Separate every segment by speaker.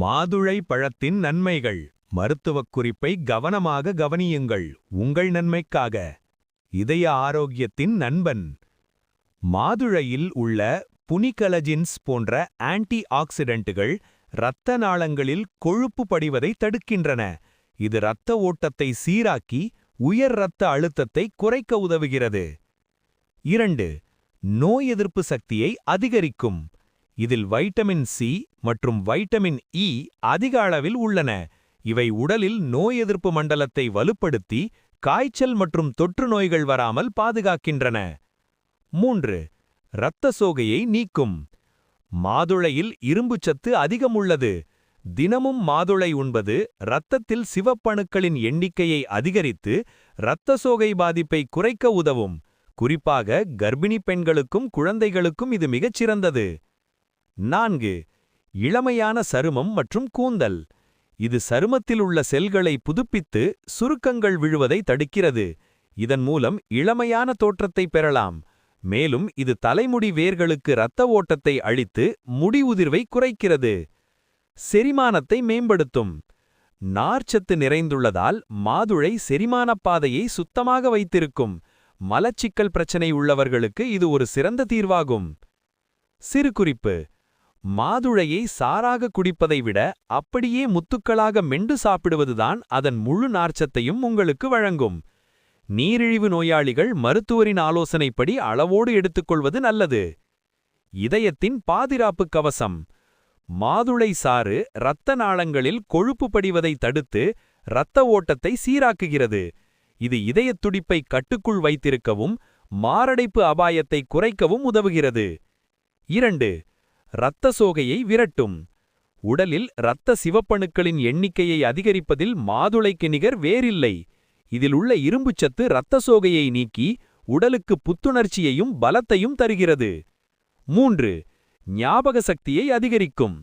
Speaker 1: மாதுளை பழத்தின் நன்மைகள். மருத்துவக் குறிப்பை கவனமாக கவனியுங்கள். உங்கள் நன்மைக்காக. இதய ஆரோக்கியத்தின் நண்பன். மாதுளையில் உள்ள புனிகலஜின்ஸ் போன்ற ஆன்டி ஆக்சிடென்ட்டுகள் இரத்த நாளங்களில் கொழுப்பு படிவதை தடுக்கின்றன. இது இரத்த ஓட்டத்தை சீராக்கி உயர் இரத்த அழுத்தத்தை குறைக்க உதவுகிறது. இரண்டு நோய் எதிர்ப்பு சக்தியை அதிகரிக்கும். இதில் வைட்டமின் சி மற்றும் வைட்டமின் இ அதிக அளவில் உள்ளன. இவை உடலில் நோய் எதிர்ப்பு மண்டலத்தை வலுப்படுத்தி காய்ச்சல் மற்றும் தொற்று நோய்கள் வராமல் பாதுகாக்கின்றன. மூன்று இரத்த சோகையை நீக்கும். மாதுளையில் இரும்புச்சத்து அதிகம் உள்ளது. தினமும் மாதுளை உண்பது இரத்தத்தில் சிவப்பணுக்களின் எண்ணிக்கையை அதிகரித்து இரத்த சோகை பாதிப்பை குறைக்க உதவும். குறிப்பாக கர்ப்பிணி பெண்களுக்கும் குழந்தைகளுக்கும் இது மிகச்சிறந்தது. நான்கு இளமையான சருமம் மற்றும் கூந்தல். இது சருமத்தில் உள்ள செல்களை புதுப்பித்து சுருக்கங்கள் விழுவதை தடுக்கிறது. இதன் மூலம் இளமையான தோற்றத்தை பெறலாம். மேலும் இது தலைமுடி வேர்களுக்கு இரத்த ஓட்டத்தை அளித்து முடி உதிர்வை குறைக்கிறது. செரிமானத்தை மேம்படுத்தும். நார்ச்சத்து நிறைந்துள்ளதால் மாதுளை செரிமானப் பாதையை சுத்தமாக வைத்திருக்கும். மலச்சிக்கல் பிரச்சனை உள்ளவர்களுக்கு இது ஒரு சிறந்த தீர்வாகும். சிறு குறிப்பு மாதுளையை சாராக குடிப்பதை விட அப்படியே முத்துக்களாக மெண்டு சாப்பிடுவதுதான் அதன் முழு நார்ச்சத்தையும் உங்களுக்கு வழங்கும். நீரிழிவு நோயாளிகள் மருத்துவரின் ஆலோசனைப்படி அளவோடு எடுத்துக்கொள்வது நல்லது. இதயத்தின் பாதுகாப்பு கவசம். மாதுளை சாறு இரத்த நாளங்களில் கொழுப்பு படிவதை தடுத்து இரத்த ஓட்டத்தை சீராக்குகிறது. இது இதயத் துடிப்பை கட்டுக்குள் வைத்திருக்கவும் மாரடைப்பு அபாயத்தை குறைக்கவும் உதவுகிறது. இரண்டு இரத்த சோகையை விரட்டும். உடலில் இரத்த சிவப்பணுக்களின் எண்ணிக்கையை அதிகரிப்பதில் மாதுளைக்கு நிகர் வேறில்லை. இதில் உள்ள இரும்புச்சத்து இரத்த சோகையை நீக்கி உடலுக்கு புத்துணர்ச்சியையும் பலத்தையும் தருகிறது. மூன்று ஞாபக சக்தியை அதிகரிக்கும்.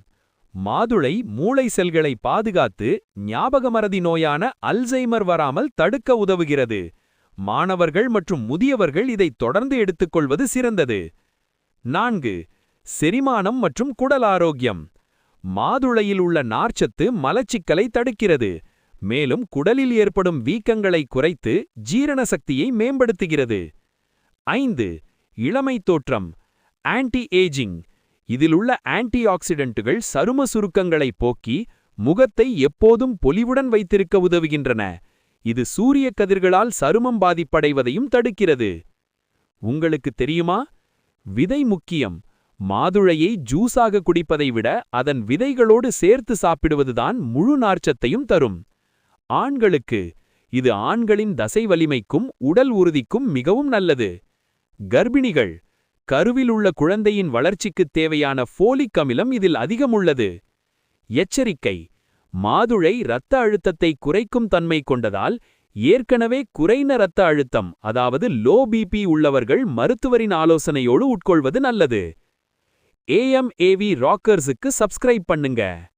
Speaker 1: மாதுளை மூளை செல்களை பாதுகாத்து ஞாபகமறதி நோயான அல்சைமர் வராமல் தடுக்க உதவுகிறது. மாணவர்கள் மற்றும் முதியவர்கள் இதை தொடர்ந்து எடுத்துக்கொள்வது சிறந்தது. நான்கு செரிமானம் மற்றும் குடல் ஆரோக்கியம் மாதுளையில் உள்ள நார்ச்சத்து மலச்சிக்கலை தடுக்கிறது. மேலும் குடலில் ஏற்படும் வீக்கங்களை குறைத்து ஜீரண சக்தியை மேம்படுத்துகிறது. ஐந்து இளமை தோற்றம் ஆன்டி ஏஜிங் இதில் உள்ள ஆன்டி ஆக்சிடென்ட்டுகள் சரும சுருக்கங்களை போக்கி முகத்தை எப்போதும் பொலிவுடன் வைத்திருக்க உதவுகின்றன. இது சூரிய கதிர்களால் சருமம் பாதிப்படைவதையும் தடுக்கிறது. உங்களுக்கு தெரியுமா? விதை முக்கியம். மாதுளையை ஜூஸாக குடிப்பதை விட அதன் விதைகளோடு சேர்த்து சாப்பிடுவதுதான் முழு நார்ச்சத்தையும் தரும். ஆண்களுக்கு இது ஆண்களின் தசை வலிமைக்கும் உடல் உறுதிக்கும் மிகவும் நல்லது. கர்ப்பிணிகள் கருவில் உள்ள குழந்தையின் வளர்ச்சிக்குத் தேவையான ஃபோலிக் அமிலம் இதில் அதிகம் உள்ளது எச்சரிக்கை மாதுளை இரத்த அழுத்தத்தை குறைக்கும் தன்மை கொண்டதால் ஏற்கனவே குறைந்த இரத்த அழுத்தம் அதாவது லோ பிபி உள்ளவர்கள் மருத்துவரின் ஆலோசனையோடு உட்கொள்வது நல்லது. ஏஎம்ஏவி ராக்கர்ஸுக்கு சப்ஸ்கிரைப் பண்ணுங்க.